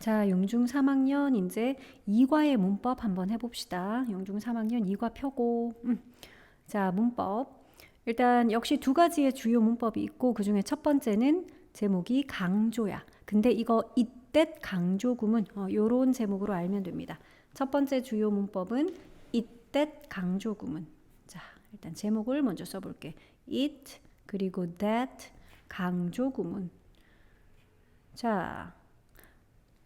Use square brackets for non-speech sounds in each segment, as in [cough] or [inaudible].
자, 용중 3학년 이제 이과의 문법 한번 해봅시다. 용중 3학년 이과 표고. 음. 자, 문법. 일단 역시 두 가지의 주요 문법이 있고 그 중에 첫 번째는 제목이 강조야. 근데 이거 이때 강조 구문 어, 요런 제목으로 알면 됩니다. 첫 번째 주요 문법은 이때 강조 구문. 자, 일단 제목을 먼저 써볼게. it 그리고 that 강조 구문. 자,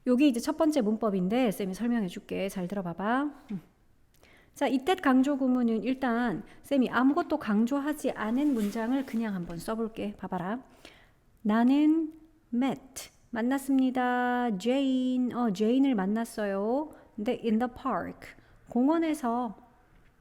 여기 이제 첫 번째 문법인데 쌤이 설명해 줄게. 잘 들어봐봐. 음. 자, 이때 강조 구문은 일단 쌤이 아무것도 강조하지 않은 문장을 그냥 한번 써볼게. 봐봐라. 나는 met 만났습니다. Jane 어 Jane을 만났어요. 근데 in the park 공원에서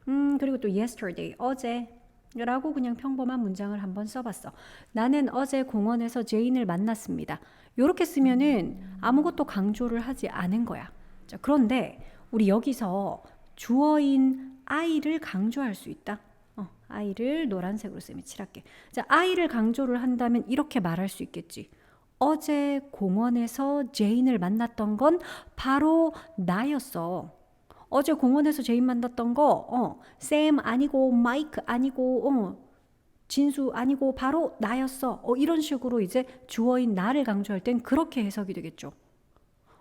음 그리고 또 yesterday 어제 라고 그냥 평범한 문장을 한번 써봤어. 나는 어제 공원에서 제인을 만났습니다. 이렇게 쓰면은 아무것도 강조를 하지 않은 거야. 자, 그런데 우리 여기서 주어인 I를 강조할 수 있다. 어, I를 노란색으로 쌤이 칠할게. 자, I를 강조를 한다면 이렇게 말할 수 있겠지. 어제 공원에서 제인을 만났던 건 바로 나였어. 어제 공원에서 제인 만났던 거, 어, 쌤 아니고 마이크 아니고, 어, 진수 아니고 바로 나였어. 어, 이런 식으로 이제 주어인 나를 강조할 땐 그렇게 해석이 되겠죠.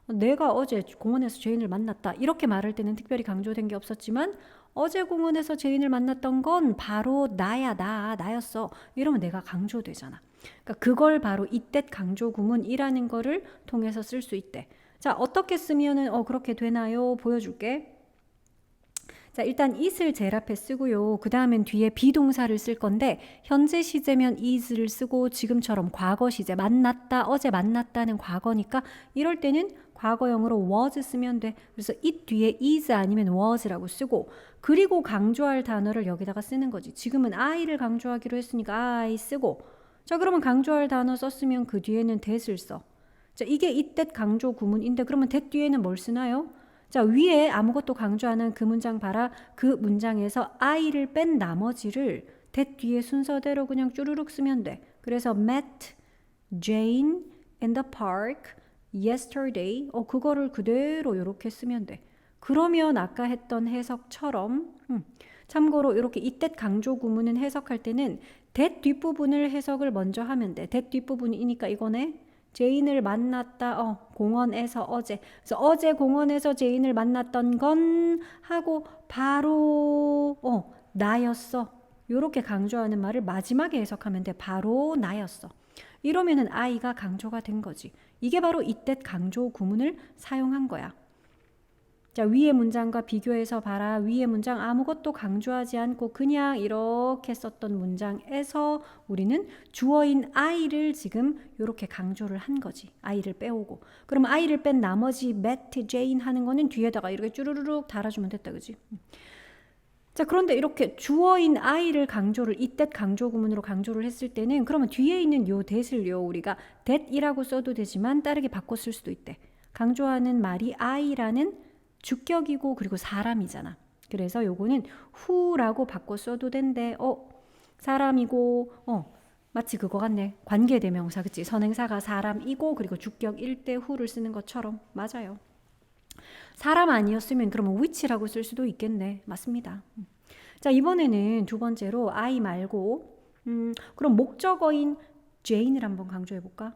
내가 어제 공원에서 제인을 만났다. 이렇게 말할 때는 특별히 강조된 게 없었지만 어제 공원에서 제인을 만났던 건 바로 나야, 나, 나였어. 이러면 내가 강조되잖아. 그러니까 그걸 바로 이때 강조 구문이라는 거를 통해서 쓸 수 있대. 자, 어떻게 쓰면은 어 그렇게 되나요? 보여줄게. 자, 일단 it을 제일 앞에 쓰고요. 그 다음엔 뒤에 비동사를 쓸 건데, 현재 시제면 is를 쓰고, 지금처럼 과거 시제, 만났다, 어제 만났다는 과거니까, 이럴 때는 과거형으로 was 쓰면 돼. 그래서 it 뒤에 is 아니면 was라고 쓰고, 그리고 강조할 단어를 여기다가 쓰는 거지. 지금은 I를 강조하기로 했으니까 I 쓰고, 자, 그러면 강조할 단어 썼으면 그 뒤에는 that을 써. 자, 이게 이때 강조 구문인데, 그러면 that 뒤에는 뭘 쓰나요? 자, 위에 아무것도 강조 안한그 문장 봐라. 그 문장에서 I를 뺀 나머지를 that 뒤에 순서대로 그냥 쭈루룩 쓰면 돼. 그래서 met Jane in the park yesterday. 어, 그거를 그대로 이렇게 쓰면 돼. 그러면 아까 했던 해석처럼 음, 참고로 이렇게 이때 강조 구문은 해석할 때는 that 뒷부분을 해석을 먼저 하면 돼. that 뒷부분이니까 이거네. 제인을 만났다. 어, 공원에서 어제. 그래서 어제 공원에서 제인을 만났던 건 하고 바로 어, 나였어. 요렇게 강조하는 말을 마지막에 해석하면 돼. 바로 나였어. 이러면은 아이가 강조가 된 거지. 이게 바로 이때 강조 구문을 사용한 거야. 자, 위의 문장과 비교해서 봐라. 위의 문장 아무것도 강조하지 않고 그냥 이렇게 썼던 문장에서 우리는 주어인 I를 지금 이렇게 강조를 한 거지. I를 빼오고. 그럼 I를 뺀 나머지 met Jane 하는 거는 뒤에다가 이렇게 쭈루루룩 달아주면 됐다. 그지? 자, 그런데 이렇게 주어인 I를 강조를 이때 강조 구문으로 강조를 했을 때는 그러면 뒤에 있는 요 that을 요 우리가 that이라고 써도 되지만 다르게 쓸 수도 있대. 강조하는 말이 I라는 주격이고 그리고 사람이잖아. 그래서 요거는 who라고 바꿔 써도 된대. 어, 사람이고 어, 마치 그거 같네. 관계대명사 그치? 선행사가 사람이고 그리고 주격일 때 who를 쓰는 것처럼 맞아요. 사람 아니었으면 그러면 which라고 쓸 수도 있겠네. 맞습니다. 음. 자 이번에는 두 번째로 I 말고 음, 그럼 목적어인 Jane을 한번 강조해 볼까?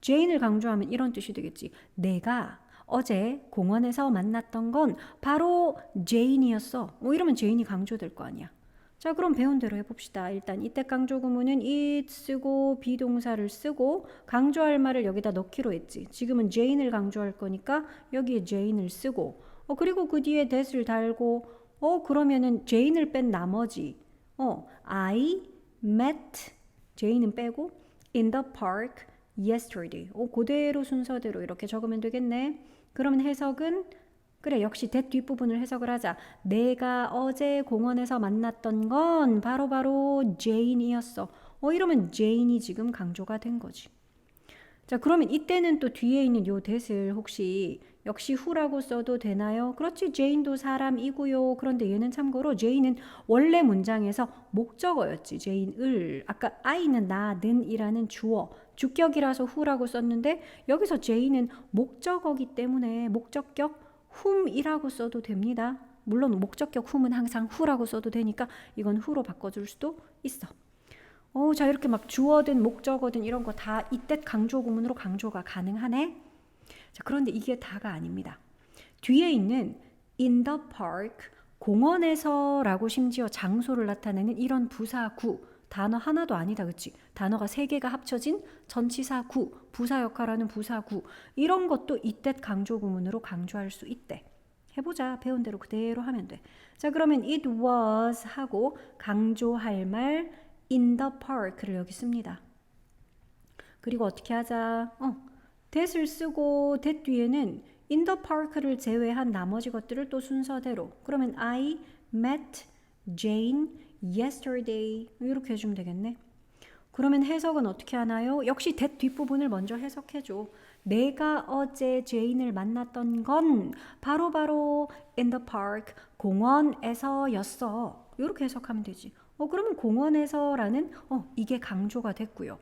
Jane을 강조하면 이런 뜻이 되겠지. 내가 어제 공원에서 만났던 건 바로 제인이었어. 뭐 이러면 제인이 강조될 거 아니야. 자, 그럼 배운 대로 해봅시다. 일단 이때 강조 구문은 it 쓰고 비동사를 쓰고 강조할 말을 여기다 넣기로 했지. 지금은 제인을 강조할 거니까 여기에 제인을 쓰고 어, 그리고 그 뒤에 that을 달고 어, 그러면은 제인을 뺀 나머지 어, I met 제인은 빼고 in the park yesterday. 어, 그대로 순서대로 이렇게 적으면 되겠네. 그러면 해석은 그래 역시 that 뒷부분을 해석을 하자. 내가 어제 공원에서 만났던 건 바로 바로 제인이었어. 어 이러면 제인이 지금 강조가 된 거지. 자, 그러면 이때는 또 뒤에 있는 요 that을 혹시 역시 who라고 써도 되나요? 그렇지. 제인도 사람이고요. 그런데 얘는 참고로 제인은 원래 문장에서 목적어였지. 제인을. 아까 I는 나는 이라는 주어. 주격이라서 who라고 썼는데 여기서 제인은 목적어기 때문에 목적격 whom이라고 써도 됩니다. 물론 목적격 whom은 항상 who라고 써도 되니까 이건 who로 바꿔줄 수도 있어. 어, 자 이렇게 막 주어든 목적어든 이런 거 다 이때 강조 구문으로 강조가 가능하네. 자, 그런데 이게 다가 아닙니다. 뒤에 있는 in the park 공원에서라고 심지어 장소를 나타내는 이런 부사구 단어 하나도 아니다, 그치? 단어가 세 개가 합쳐진 전치사구, 부사 역할하는 부사구 이런 것도 이때 강조 구문으로 강조할 수 있대. 해보자. 배운 대로 그대로 하면 돼. 자, 그러면 it was 하고 강조할 말 in the park를 여기 씁니다. 그리고 어떻게 하자? 어, that을 쓰고 that 뒤에는 in the park를 제외한 나머지 것들을 또 순서대로. 그러면 I met Jane yesterday 이렇게 해주면 되겠네. 그러면 해석은 어떻게 하나요? 역시 that 뒷부분을 먼저 해석해줘. 내가 어제 제인을 만났던 건 바로 바로 in the park 공원에서였어. 이렇게 해석하면 되지. 어 그러면 공원에서라는 어 이게 강조가 됐고요.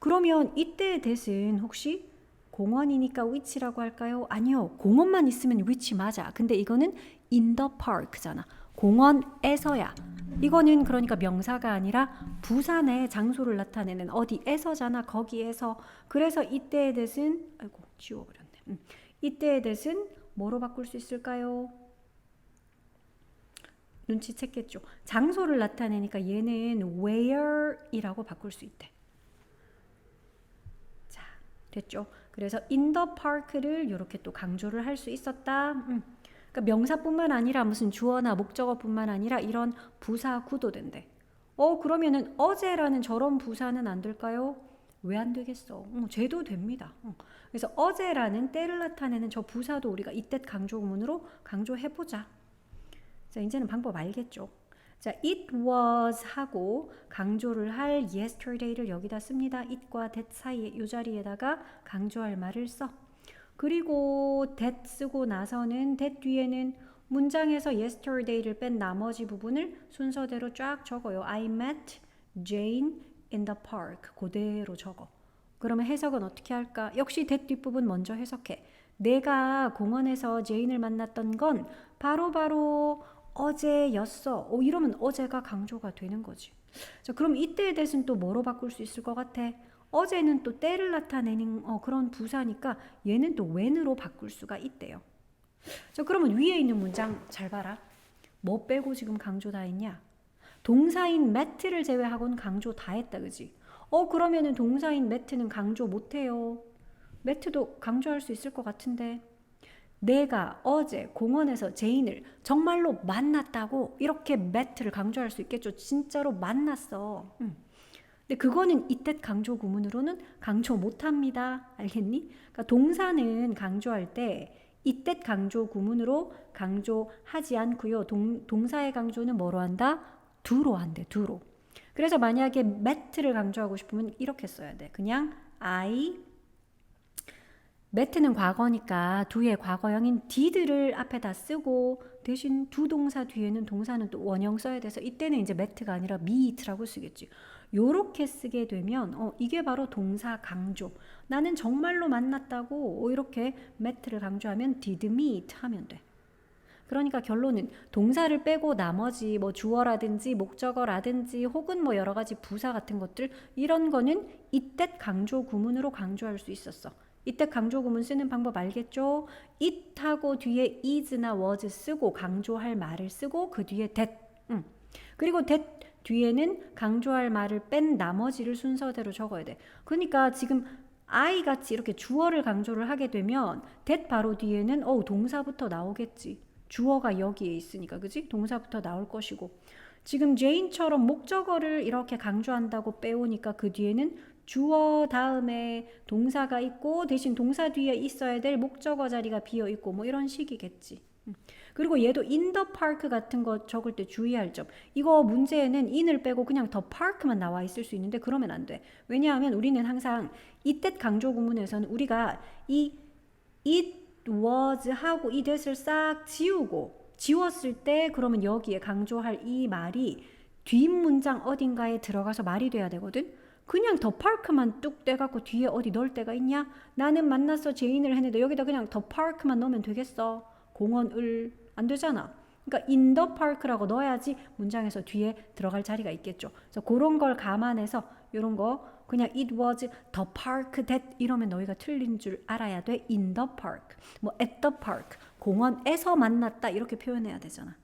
그러면 이때의 that은 혹시 공원이니까 which라고 할까요? 아니요. 공원만 있으면 which 맞아. 근데 이거는 in the park잖아. 공원에서야. 이거는 그러니까 명사가 아니라 부산의 장소를 나타내는 어디에서잖아. 거기에서. 그래서 이때의 that은 아이고 지워버렸네. 음. 이때의 that은 뭐로 바꿀 수 있을까요? 눈치챘겠죠. 장소를 나타내니까 얘는 where이라고 바꿀 수 있대. 자, 됐죠? 그래서 the park를 이렇게 또 강조를 할 수 있었다. 음. 그러니까 명사뿐만 아니라 무슨 주어나 목적어뿐만 아니라 이런 부사 구도 된대. 어 그러면은 어제라는 저런 부사는 안 될까요? 왜 안 되겠어? 어, 죄도 됩니다. 어. 그래서 어제라는 때를 나타내는 저 부사도 우리가 이때 강조 구문으로 강조해 보자. 자 이제는 방법 알겠죠? 자, it was 하고 강조를 할 yesterday를 여기다 씁니다. it과 that 사이에 이 자리에다가 강조할 말을 써. 그리고 that 쓰고 나서는 that 뒤에는 문장에서 yesterday를 뺀 나머지 부분을 순서대로 쫙 적어요. I met Jane in the park. 그대로 적어. 그러면 해석은 어떻게 할까? 역시 that 뒷부분 먼저 해석해. 내가 공원에서 제인을 만났던 건 바로 바로 어제였어. 어, 이러면 어제가 강조가 되는 거지. 자, 그럼 이때에 대해서는 또 뭐로 바꿀 수 있을 것 같아? 어제는 또 때를 나타내는 어, 그런 부사니까 얘는 또 when으로 바꿀 수가 있대요. 자, 그러면 위에 있는 문장 잘 봐라. 뭐 빼고 지금 강조 다 했냐? 동사인 met를 제외하고는 강조 다 했다, 그지? 어, 그러면은 동사인 met는 강조 못 해요. met도 강조할 수 있을 것 같은데. 내가 어제 공원에서 제인을 정말로 만났다고 이렇게 met를 강조할 수 있겠죠. 진짜로 만났어. 음. 근데 그거는 이때 강조 구문으로는 강조 못 합니다. 알겠니? 그러니까 동사는 강조할 때 이때 강조 구문으로 강조하지 않고요. 동, 동사의 강조는 뭐로 한다? 두로 한대. 두로. 그래서 만약에 met를 강조하고 싶으면 이렇게 써야 돼. 그냥 I met는 과거니까 뒤에 과거형인 did를 앞에다 쓰고 대신 두 동사 뒤에는 동사는 또 원형 써야 돼서 이때는 이제 met가 아니라 meet라고 쓰겠지. 요렇게 쓰게 되면 어 이게 바로 동사 강조. 나는 정말로 만났다고 어, 이렇게 met를 강조하면 did meet 하면 돼. 그러니까 결론은 동사를 빼고 나머지 뭐 주어라든지 목적어라든지 혹은 뭐 여러 가지 부사 같은 것들 이런 거는 이때 강조 구문으로 강조할 수 있었어. 이때 강조 구문 쓰는 방법 알겠죠? it하고 뒤에 is나 was 쓰고 강조할 말을 쓰고 그 뒤에 that. 음. 그리고 that 뒤에는 강조할 말을 뺀 나머지를 순서대로 적어야 돼. 그러니까 지금 I 같이 이렇게 주어를 강조를 하게 되면 that 바로 뒤에는 어 동사부터 나오겠지. 주어가 여기에 있으니까 그지? 동사부터 나올 것이고 지금 제인처럼 목적어를 이렇게 강조한다고 빼오니까 그 뒤에는 주어 다음에 동사가 있고 대신 동사 뒤에 있어야 될 목적어 자리가 비어 있고 뭐 이런 식이겠지. 음. 그리고 얘도 in the park 같은 거 적을 때 주의할 점. 이거 문제에는 in을 빼고 그냥 the park만 나와 있을 수 있는데 그러면 안 돼. 왜냐하면 우리는 항상 이때 강조 구문에서는 우리가 이 it was 하고 이 that을 싹 지우고 지웠을 때 그러면 여기에 강조할 이 말이 뒷 문장 어딘가에 들어가서 말이 돼야 되거든. 그냥 더 파크만 뚝 떼갖고 뒤에 어디 넣을 데가 있냐? 나는 만났어 제인을 했는데 여기다 그냥 더 파크만 넣으면 되겠어? 공원을 안 되잖아. 그러니까 in the park라고 넣어야지 문장에서 뒤에 들어갈 자리가 있겠죠. 그래서 그런 걸 감안해서 이런 거 그냥 it was the park that 이러면 너희가 틀린 줄 알아야 돼. in the park, 뭐 at the park, 공원에서 만났다 이렇게 표현해야 되잖아.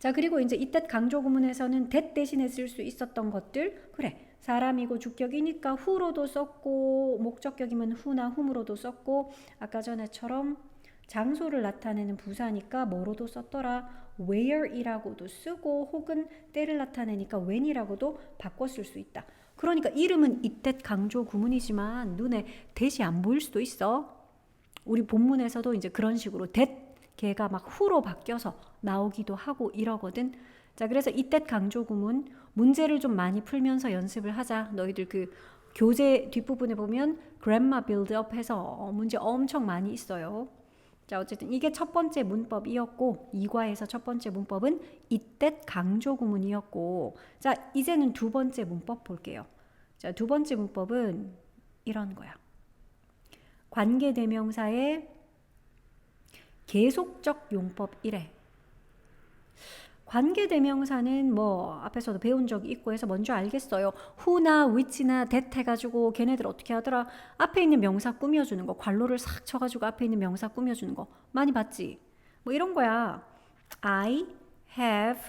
자 그리고 이제 이때 강조 구문에서는 that 대신에 쓸 수 있었던 것들 그래 사람이고 주격이니까 who로도 썼고 목적격이면 who나 whom으로도 썼고 아까 전에처럼 장소를 나타내는 부사니까 뭐로도 썼더라 where이라고도 쓰고 혹은 때를 나타내니까 when이라고도 쓸수 있다. 그러니까 이름은 이때 강조 구문이지만 눈에 대시 안 보일 수도 있어. 우리 본문에서도 이제 그런 식으로 that 걔가 막 후로 바뀌어서 나오기도 하고 이러거든. 자, 그래서 이때 강조 구문 문제를 좀 많이 풀면서 연습을 하자. 너희들 그 교재 뒷부분에 보면 build up 해서 문제 엄청 많이 있어요. 자, 어쨌든 이게 첫 번째 문법이었고 이과에서 첫 번째 문법은 이때 강조 구문이었고 자, 이제는 두 번째 문법 볼게요. 자, 두 번째 문법은 이런 거야. 관계 대명사의 계속적 용법 1회. 관계 대명사는 뭐 앞에서도 배운 적이 있고 해서 뭔지 알겠어요. who나 which나 that 해가지고 걔네들 어떻게 하더라? 앞에 있는 명사 꾸며주는 거, 괄호를 싹 쳐가지고 앞에 있는 명사 꾸며주는 거 많이 봤지? 뭐 이런 거야. I have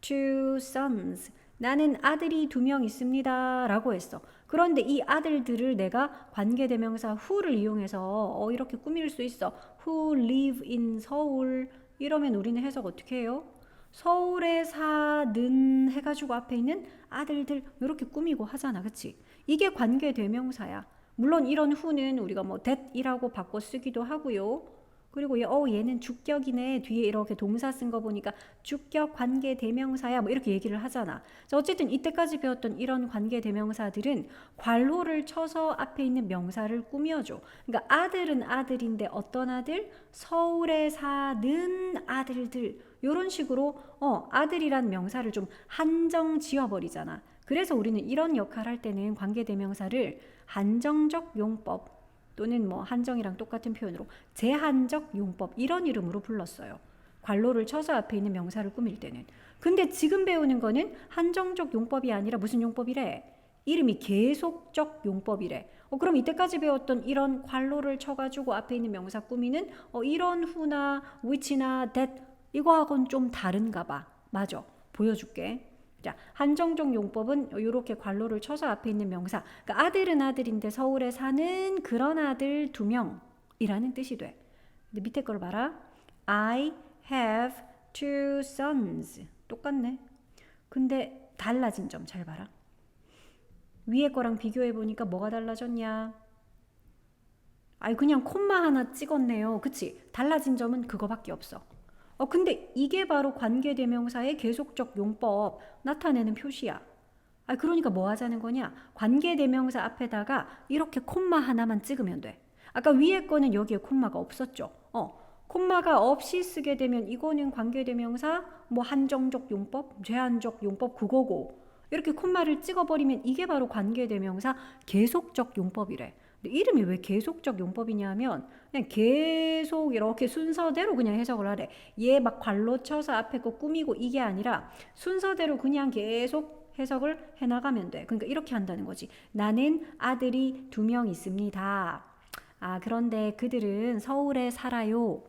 two sons. 나는 아들이 두 명 있습니다. 라고 했어. 그런데 이 아들들을 내가 관계대명사 who를 이용해서 어, 이렇게 꾸밀 수 있어. Who live in 서울. 이러면 우리는 해석 어떻게 해요? 서울에 사는 해가지고 앞에 있는 아들들 이렇게 꾸미고 하잖아. 그치? 이게 관계 대명사야. 물론 이런 who는 우리가 뭐 that이라고 바꿔 쓰기도 하고요. 그리고 얘, 어 얘는 주격이네 뒤에 이렇게 동사 쓴 거 보니까 주격 관계 대명사야 뭐 이렇게 얘기를 하잖아. 자, 어쨌든 이때까지 배웠던 이런 관계 대명사들은 괄호를 쳐서 앞에 있는 명사를 꾸며줘. 그러니까 아들은 아들인데 어떤 아들? 서울에 사는 아들들 이런 식으로 어 아들이란 명사를 좀 한정 지어버리잖아. 그래서 우리는 이런 역할 할 때는 관계 대명사를 한정적 용법 또는 뭐 한정이랑 똑같은 표현으로 제한적 용법 이런 이름으로 불렀어요. 괄호를 쳐서 앞에 있는 명사를 꾸밀 때는. 근데 지금 배우는 거는 한정적 용법이 아니라 무슨 용법이래? 이름이 계속적 용법이래. 어, 그럼 이때까지 배웠던 이런 괄호를 쳐가지고 앞에 있는 명사 꾸미는 어, 이런 who나 which나 that 이거하고는 좀 다른가 봐. 맞아. 보여줄게. 자, 한정적 용법은 이렇게 괄호를 쳐서 앞에 있는 명사. 그러니까 아들은 아들인데 서울에 사는 그런 아들 두 명이라는 뜻이 돼. 근데 밑에 걸 봐라. I have two sons. 똑같네. 근데 달라진 점 잘 봐라. 위에 거랑 비교해 보니까 뭐가 달라졌냐? 아이 그냥 콤마 하나 찍었네요. 그치? 달라진 점은 그거밖에 없어. 어 근데 이게 바로 관계 대명사의 계속적 용법 나타내는 표시야. 아 그러니까 뭐 하자는 거냐? 관계 대명사 앞에다가 이렇게 콤마 하나만 찍으면 돼. 아까 위에 거는 여기에 콤마가 없었죠. 어. 콤마가 없이 쓰게 되면 이거는 관계 대명사 뭐 한정적 용법, 제한적 용법 그거고. 이렇게 콤마를 찍어버리면 이게 바로 관계 대명사 계속적 용법이래. 이름이 왜 계속적 용법이냐면 그냥 계속 이렇게 순서대로 그냥 해석을 하래. 얘막 괄로 쳐서 앞에 거 꾸미고 이게 아니라 순서대로 그냥 계속 해석을 해나가면 돼. 그러니까 이렇게 한다는 거지. 나는 아들이 두 명 있습니다. 아, 그런데 그들은 서울에 살아요.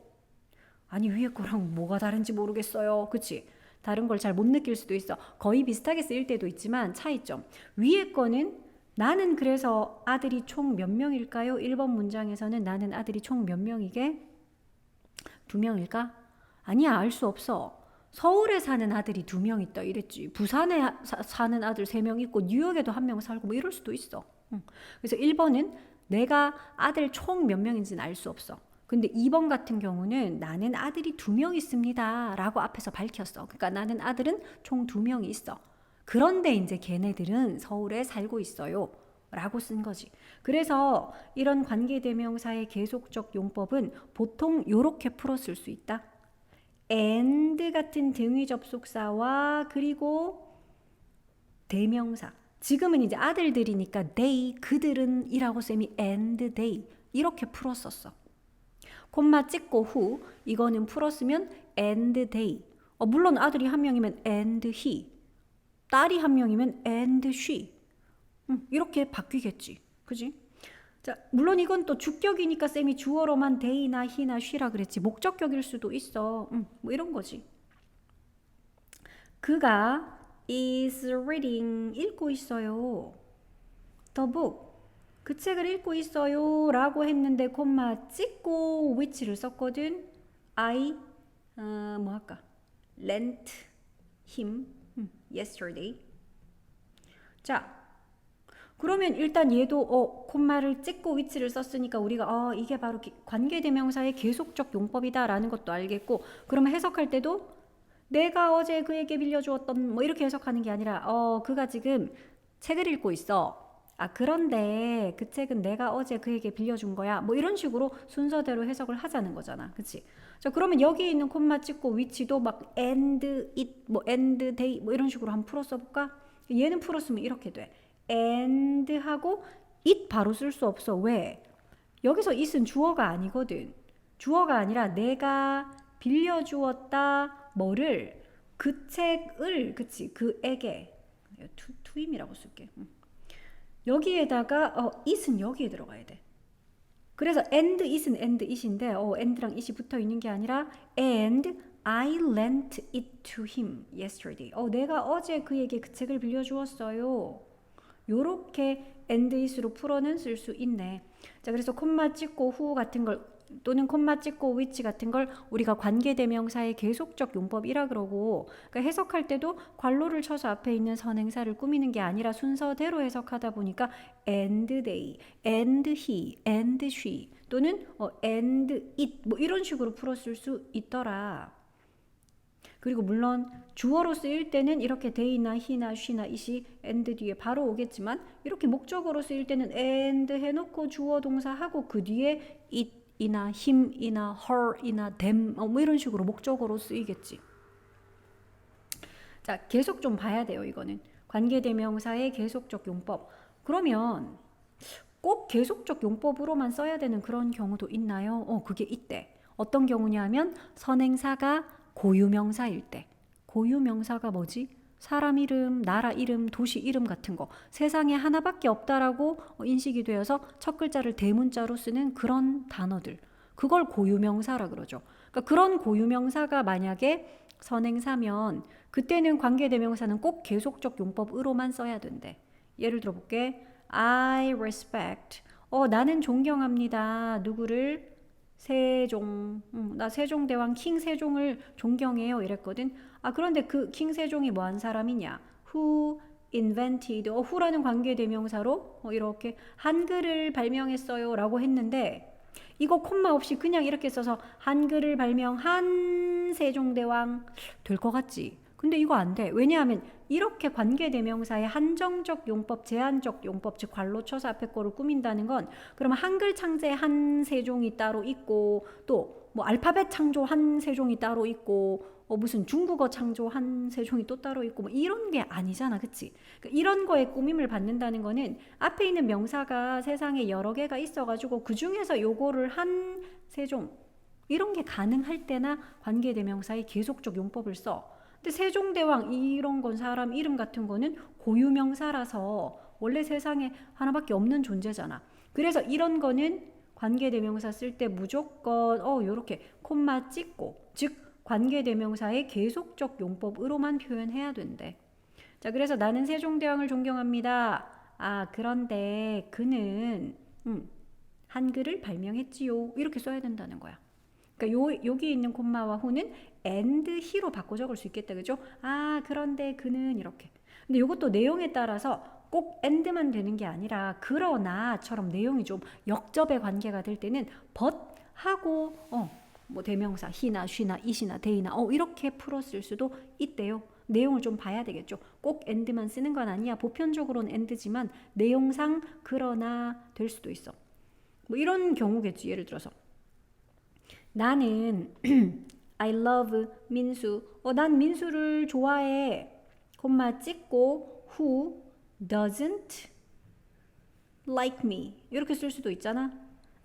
아니, 위에 거랑 뭐가 다른지 모르겠어요. 그치? 다른 걸 잘 못 느낄 수도 있어. 거의 비슷하게 쓰일 때도 있지만 차이점. 위에 거는 나는 그래서 아들이 총 몇 명일까요? 1번 문장에서는 나는 아들이 총 몇 명이게? 두 명일까? 아니야, 알 수 없어. 서울에 사는 아들이 두 명 있다 이랬지. 부산에 사, 사는 아들 세 명 있고 뉴욕에도 한 명 살고 뭐 이럴 수도 있어. 응. 그래서 1번은 내가 아들 총 몇 명인지는 알 수 없어. 근데 2번 같은 경우는 나는 아들이 두 명 있습니다. 라고 앞에서 밝혔어. 그러니까 나는 아들은 총 두 명이 있어. 그런데 이제 걔네들은 서울에 살고 있어요. 라고 쓴 거지. 그래서 이런 관계대명사의 계속적 용법은 보통 이렇게 풀었을 수 있다. and 같은 등위 접속사와 그리고 대명사. 지금은 이제 아들들이니까 they, 그들은 이라고 쌤이 and they 이렇게 풀었었어. 콤마 찍고 후 이거는 풀었으면 and they. 어, 물론 아들이 한 명이면 and he. 딸이 한 명이면 and she. 음, 이렇게 바뀌겠지. 그지? 자, 물론 이건 또 주격이니까 쌤이 주어로만 they나 he나 she라 그랬지. 목적격일 수도 있어. 음, 뭐 이런 거지. 그가 is reading 읽고 있어요. The book 그 책을 읽고 있어요 라고 했는데 콤마 찍고 which를 썼거든. I 어, 뭐 할까? lent him 음, yesterday. 자, 그러면 일단 얘도 어 콤마를 찍고 위치를 썼으니까 우리가 어 이게 바로 기- 관계대명사의 계속적 용법이다라는 것도 알겠고 그러면 해석할 때도 내가 어제 그에게 빌려주었던 뭐 이렇게 해석하는 게 아니라 어 그가 지금 책을 읽고 있어. 아 그런데 그 책은 내가 어제 그에게 빌려준 거야. 뭐 이런 식으로 순서대로 해석을 하자는 거잖아. 그치? 자 그러면 여기 있는 콤마 찍고 위치도 막 and it 뭐 and they 뭐 이런 식으로 한번 풀어 써 볼까? 얘는 풀었으면 이렇게 돼. and 하고 it 바로 쓸 수 없어. 왜? 여기서 it은 주어가 아니거든. 주어가 아니라 내가 빌려 주었다 뭐를 그 책을 그치 그에게 투, 투임이라고 쓸게. 음. 여기에다가 어 it은 여기에 들어가야 돼. 그래서 and it은 and it인데 어 and랑 it이 붙어 있는 게 아니라 and I lent it to him yesterday. 어 내가 어제 그에게 그 책을 빌려주었어요. 요렇게 and it으로 풀어는 쓸 수 있네. 자, 그래서 콤마 찍고 후 같은 걸 또는 콤마 찍고 which 같은 걸 우리가 관계대명사의 계속적 용법이라 그러고 그러니까 해석할 때도 괄호를 쳐서 앞에 있는 선행사를 꾸미는 게 아니라 순서대로 해석하다 보니까 and they, and he, and she 또는 어, and it 뭐 이런 식으로 풀었을 수 있더라. 그리고 물론 주어로 쓰일 때는 이렇게 they나 he나 she나 it이 and 뒤에 바로 오겠지만 이렇게 목적어로 쓰일 때는 and 해놓고 주어 동사 하고 그 뒤에 it 이나 him이나 her이나 them 어, 뭐 이런 식으로 목적어로 쓰이겠지. 자, 계속 좀 봐야 돼요, 이거는. 관계대명사의 계속적 용법. 그러면 꼭 계속적 용법으로만 써야 되는 그런 경우도 있나요? 어, 그게 있대. 어떤 경우냐면 선행사가 고유명사일 때. 고유명사가 뭐지? 사람 이름, 나라 이름, 도시 이름 같은 거 세상에 하나밖에 없다라고 인식이 되어서 첫 글자를 대문자로 쓰는 그런 단어들 그걸 고유명사라 그러죠. 그러니까 그런 고유명사가 만약에 선행사면 그때는 관계대명사는 꼭 계속적 용법으로만 써야 된대. 예를 들어 볼게. I respect. 어 나는 존경합니다. 누구를? 세종. 음, 나 세종대왕 킹 세종을 존경해요. 이랬거든. 아 그런데 그 킹 세종이 뭐 한 사람이냐? Who invented? 어 who라는 관계대명사로 어, 이렇게 한글을 발명했어요 라고 했는데 이거 콤마 없이 그냥 이렇게 써서 한글을 발명한 세종대왕 될 것 같지? 근데 이거 안 돼. 왜냐하면 이렇게 관계대명사의 한정적 용법, 제한적 용법, 즉 괄로 쳐서 앞에 거를 꾸민다는 건 그러면 한글 창제 한 세종이 따로 있고 또 뭐 알파벳 창조 한 세종이 따로 있고 어 무슨 중국어 창조 한 세종이 또 따로 있고 뭐 이런 게 아니잖아, 그치? 그러니까 이런 거에 꾸밈을 받는다는 거는 앞에 있는 명사가 세상에 여러 개가 있어가지고 그 중에서 요거를 한 세종 이런 게 가능할 때나 관계대명사의 계속적 용법을 써. 근데 세종대왕 이런 건 사람 이름 같은 거는 고유명사라서 원래 세상에 하나밖에 없는 존재잖아. 그래서 이런 거는 관계대명사 쓸 때 무조건 어 요렇게 콤마 찍고 즉 관계대명사의 계속적 용법으로만 표현해야 된대. 자, 그래서 나는 세종대왕을 존경합니다. 아, 그런데 그는 음, 한글을 발명했지요. 이렇게 써야 된다는 거야. 그러니까 요, 여기 있는 콤마와 후는 and he로 바꿔 적을 수 있겠다. 그죠? 아, 그런데 그는 이렇게. 근데 이것도 내용에 따라서 꼭 and만 되는 게 아니라 그러나처럼 내용이 좀 역접의 관계가 될 때는 but 하고 어, 뭐 대명사 he나 she나 it이나 they나 어 이렇게 풀었을 수도 있대요. 내용을 좀 봐야 되겠죠. 꼭 and만 쓰는 건 아니야. 보편적으로는 and지만 내용상 그러나 될 수도 있어. 뭐 이런 경우겠지. 예를 들어서 나는 [clears throat] I love 민수. 어, 난 민수를 좋아해. 콤마 찍고 who doesn't like me 이렇게 쓸 수도 있잖아.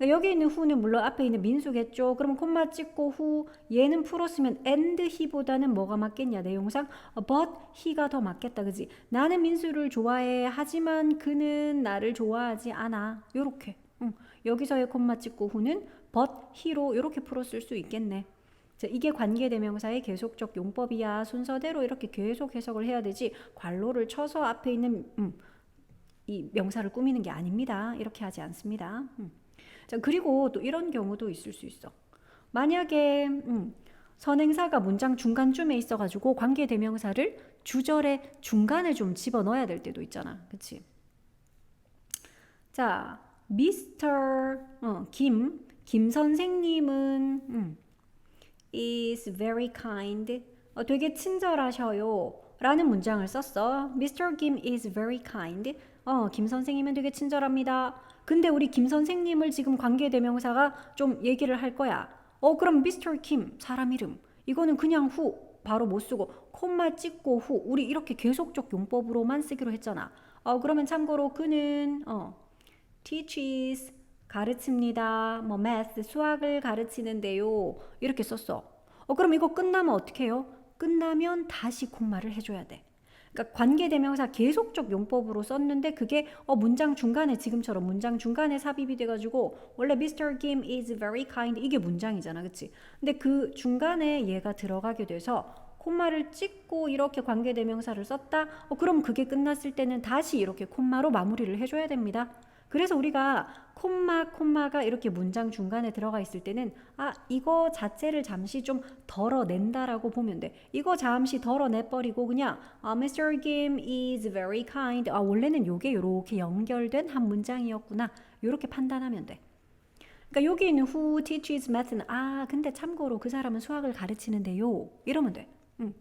여기 있는 who는 물론 앞에 있는 민수겠죠. 그럼 콤마 찍고 who 얘는 풀었으면 and he보다는 뭐가 맞겠냐 내용상 어, but he가 더 맞겠다 그지? 나는 민수를 좋아해 하지만 그는 나를 좋아하지 않아. 요렇게 응. 여기서의 콤마 찍고 who는 but he로 이렇게 풀었을 수 있겠네. 자, 이게 관계대명사의 계속적 용법이야. 순서대로 이렇게 계속 해석을 해야 되지. 괄호를 쳐서 앞에 있는 음, 이 명사를 꾸미는 게 아닙니다. 이렇게 하지 않습니다. 음. 자, 그리고 또 이런 경우도 있을 수 있어. 만약에 음, 선행사가 문장 중간쯤에 있어가지고 관계대명사를 주절의 중간에 좀 집어 넣어야 될 때도 있잖아. 그치? 자, 미스터 어, 김, 김 선생님은 음, is very kind. 어, 되게 친절하셔요. 라는 문장을 썼어. Mr. Kim is very kind. 어, 김 선생님은 되게 친절합니다. 근데 우리 김 선생님을 지금 관계대명사가 좀 얘기를 할 거야. 어, 그럼 Mr. Kim 사람 이름. 이거는 그냥 후 바로 못 쓰고 콤마 찍고 후 우리 이렇게 계속적 용법으로만 쓰기로 했잖아. 어, 그러면 참고로 그는 어, teaches 가르칩니다. 뭐 math 수학을 가르치는데요. 이렇게 썼어. 어 그럼 이거 끝나면 어떻게 해요? 끝나면 다시 콤마를 해줘야 돼. 그러니까 관계대명사 계속적 용법으로 썼는데 그게 어 문장 중간에 지금처럼 문장 중간에 삽입이 돼가지고 원래 Mr. Kim is very kind 이게 문장이잖아, 그렇지? 근데 그 중간에 얘가 들어가게 돼서 콤마를 찍고 이렇게 관계대명사를 썼다. 어 그럼 그게 끝났을 때는 다시 이렇게 콤마로 마무리를 해줘야 됩니다. 그래서 우리가 콤마 콤마가 이렇게 문장 중간에 들어가 있을 때는 아 이거 자체를 잠시 좀 덜어낸다라고 보면 돼. 이거 잠시 덜어내버리고 그냥 아, Mr. Kim is very kind. 아 원래는 요게 요렇게 연결된 한 문장이었구나. 요렇게 판단하면 돼. 그러니까 여기 있는 who teaches math는 아 근데 참고로 그 사람은 수학을 가르치는데요. 이러면 돼. 응.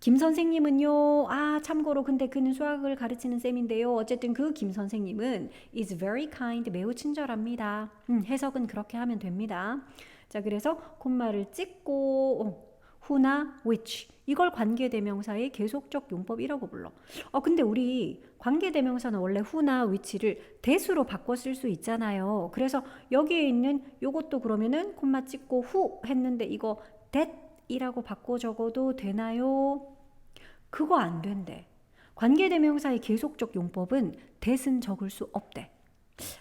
김 선생님은요, 아, 참고로 근데 그는 수학을 가르치는 쌤인데요. 어쨌든 그 김 선생님은 is very kind, 매우 친절합니다. 음, 해석은 그렇게 하면 됩니다. 자, 그래서 콤마를 찍고, 어, who나 which. 이걸 관계대명사의 계속적 용법이라고 불러. 어, 근데 우리 관계대명사는 원래 who나 which를 대수로 바꿔 쓸 수 있잖아요. 그래서 여기에 있는 요것도 그러면은 콤마 찍고 who 했는데 이거 that 이라고 바꿔 적어도 되나요? 그거 안 된대. 관계대명사의 계속적 용법은 대신 적을 수 없대.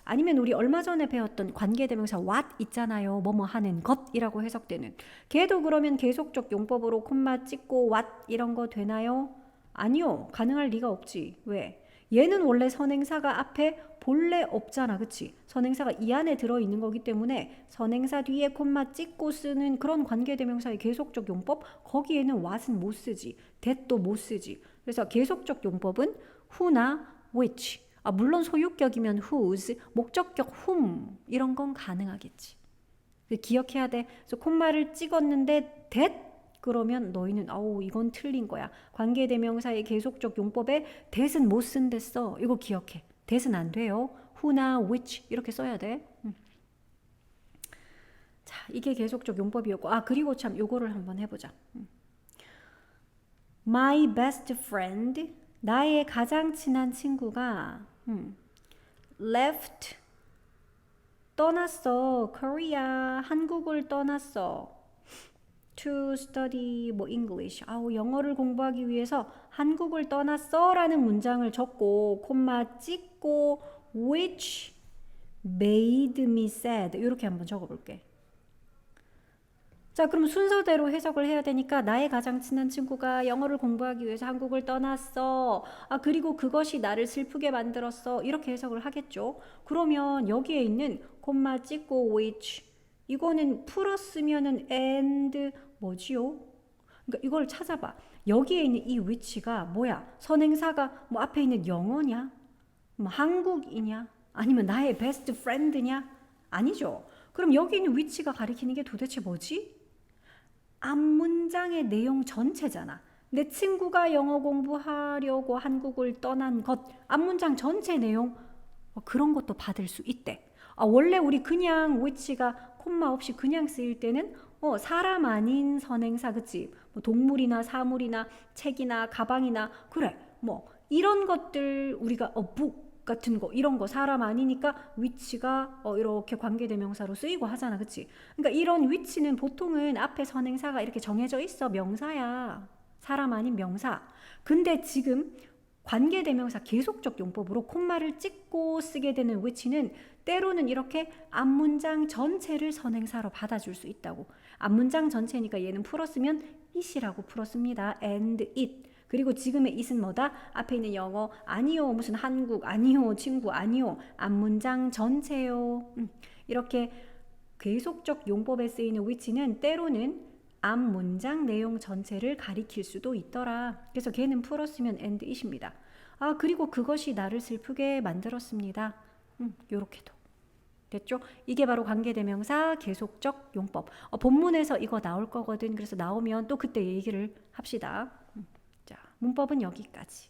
아니면 우리 얼마 전에 배웠던 관계대명사 what 있잖아요. 뭐뭐 하는 것이라고 해석되는. 걔도 그러면 계속적 용법으로 콤마 찍고 what 이런 거 되나요? 아니요. 가능할 리가 없지. 왜? 얘는 원래 선행사가 앞에 본래 없잖아. 그치? 선행사가 이 안에 들어있는 거기 때문에 선행사 뒤에 콤마 찍고 쓰는 그런 관계대명사의 계속적 용법 거기에는 what은 못 쓰지. that도 못 쓰지. 그래서 계속적 용법은 who나 which 아, 물론 소유격이면 whose, 목적격 whom 이런 건 가능하겠지. 기억해야 돼. 그래서 콤마를 찍었는데 that 그러면 너희는 아우 이건 틀린 거야. 관계대명사의 계속적 용법에 that은 못 쓴댔어. 이거 기억해. that은 안 돼요. who나 which 이렇게 써야 돼. 음. 자, 이게 계속적 용법이었고 아 그리고 참 요거를 한번 해보자. 음. My best friend 나의 가장 친한 친구가 음, left 떠났어. Korea 한국을 떠났어. To study 뭐 English. 아우 영어를 공부하기 위해서 한국을 떠났어라는 문장을 적고 콤마 찍고 which made me sad 이렇게 한번 적어볼게. 자, 그럼 순서대로 해석을 해야 되니까 나의 가장 친한 친구가 영어를 공부하기 위해서 한국을 떠났어. 아, 그리고 그것이 나를 슬프게 만들었어. 이렇게 해석을 하겠죠. 그러면 여기에 있는 콤마 찍고 which 이거는 풀었으면은 and 뭐지요? 그러니까 이걸 찾아봐. 여기에 있는 이 which가 뭐야? 선행사가 뭐 앞에 있는 영어냐? 뭐 한국이냐? 아니면 나의 베스트 프렌드냐? 아니죠. 그럼 여기 있는 위치가 가리키는 게 도대체 뭐지? 앞 문장의 내용 전체잖아. 내 친구가 영어 공부하려고 한국을 떠난 것, 앞 문장 전체 내용 어, 그런 것도 받을 수 있대. 아, 원래 우리 그냥 위치가 콤마 없이 그냥 쓰일 때는 어, 사람 아닌 선행사 그치? 뭐 동물이나 사물이나 책이나 가방이나 그래 뭐 이런 것들 우리가 어, 북 같은 거 이런 거 사람 아니니까 위치가 어, 이렇게 관계대명사로 쓰이고 하잖아 그치? 그러니까 이런 위치는 보통은 앞에 선행사가 이렇게 정해져 있어 명사야 사람 아닌 명사 근데 지금 관계대명사 계속적 용법으로 콤마를 찍고 쓰게 되는 위치는 때로는 이렇게 앞문장 전체를 선행사로 받아줄 수 있다고. 앞문장 전체니까 얘는 풀었으면 it이라고 풀었습니다. and it. 그리고 지금의 it은 뭐다? 앞에 있는 영어 아니요 무슨 한국 아니요 친구 아니요 앞문장 전체요. 음, 이렇게 계속적 용법에 쓰이는 위치는 때로는 앞 문장 내용 전체를 가리킬 수도 있더라. 그래서 걔는 풀었으면 and it입니다. 아 그리고 그것이 나를 슬프게 만들었습니다. 음, 요렇게도 됐죠? 이게 바로 관계대명사 계속적 용법. 어, 본문에서 이거 나올 거거든. 그래서 나오면 또 그때 얘기를 합시다. 음, 자 문법은 여기까지.